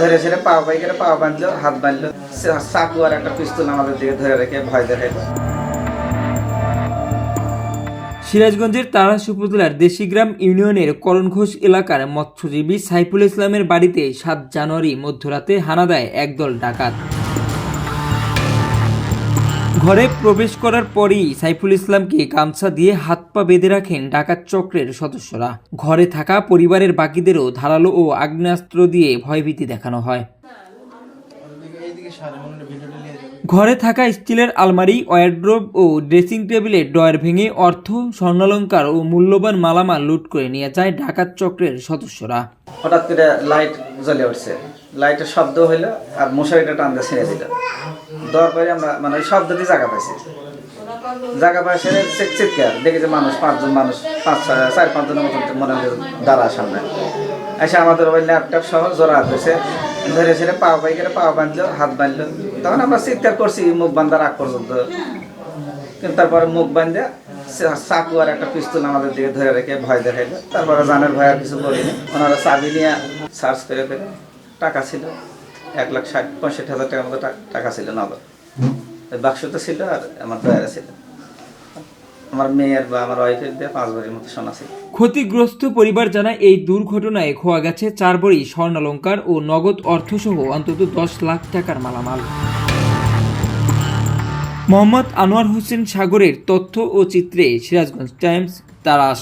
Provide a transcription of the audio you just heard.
ধরে ছেড়ে পা করে পা বাঁধলো, হাত বাঁধলো চাকু আর একটা পিস্তল আমাদের দিকে ধরে রেখে ভয় দেখাইলো। সিরাজগঞ্জের তারাস উপজেলার দেশিগ্রাম ইউনিয়নের করণঘোষ এলাকার মৎস্যজীবী সাইফুল ইসলামের বাড়িতে সাত জানুয়ারি মধ্যরাতে হানা দেয় একদল ডাকাত। ঘরে প্রবেশ করার পরই সাইফুল ইসলামকে গামছা দিয়ে হাত পা বেঁধে রাখেন ডাকাত চক্রের সদস্যরা। ঘরে থাকা পরিবারের বাকিদেরও ধারালো ও আগ্নেয়াস্ত্র দিয়ে ভয়ভীতি দেখানো হয়। ঘরে থাকা স্টিলের আলমারি, ওয়ারড্রোব ও ড্রেসিং টেবিলে ডয়ার ভেঙে অর্থ, স্বর্ণালঙ্কার ও মূল্যবান মালামাল লুট করে নিয়ে যায় ডাকাত চক্রের সদস্যরা। হঠাৎ করে লাইট জ্বলে উঠছে। লাইটের শব্দ হইল আর মশারিটা টানতে ছিঁড়ে দিল। দেওয়ার পরে আমরা মানে ওই শব্দ দিয়ে জায়গা পাইছি। জায়গা পাইছে চিৎ চিৎকার, দেখি যে মানুষ, পাঁচজন মানুষ, পাঁচ চার, পাঁচজনের মতন মনে হয় দাঁড়া সামনে। এসে আমাদের ওই ল্যাপটপ সহ জোড়া হয়েছে ধরে ছেড়ে পা বাইকের পা বাঁধলো, হাত বাঁধলো। তখন আমরা চিৎকার করছি মুখ বান্ধার আগ পর্যন্ত। কিন্তু তারপরে মুখ বাঁধে চাকু আর একটা পিস্তল আমাদের দিকে ধরে রেখে ভয় দেখাইলো। তারপরে জানের ভয় আর কিছু বলিনি ওনারা চাবি নিয়ে সার্চ করে ফেলে টাকা ছিল, এক লাখ ষাট, পঁয়ষট্টি হাজার টাকার মতো টাকা ছিল নগদ। ওই বাক্সতে ছিল আর আমার দয়ারে ছিল। আমার মেয়ের বা আমার ওয়াইফের দিয়ে পাঁচ ভরির মতো সোনা ছিল। ক্ষতিগ্রস্ত পরিবার জানায় এই দুর্ঘটনায় খোয়া গেছে চার বড়ি স্বর্ণালঙ্কার ও নগদ অর্থসহ অন্তত দশ লাখ টাকার মালামাল। মোহাম্মদ আনোয়ার হোসেন সাগরের তথ্য ও চিত্রে সিরাজগঞ্জ টাইমস, তারাস।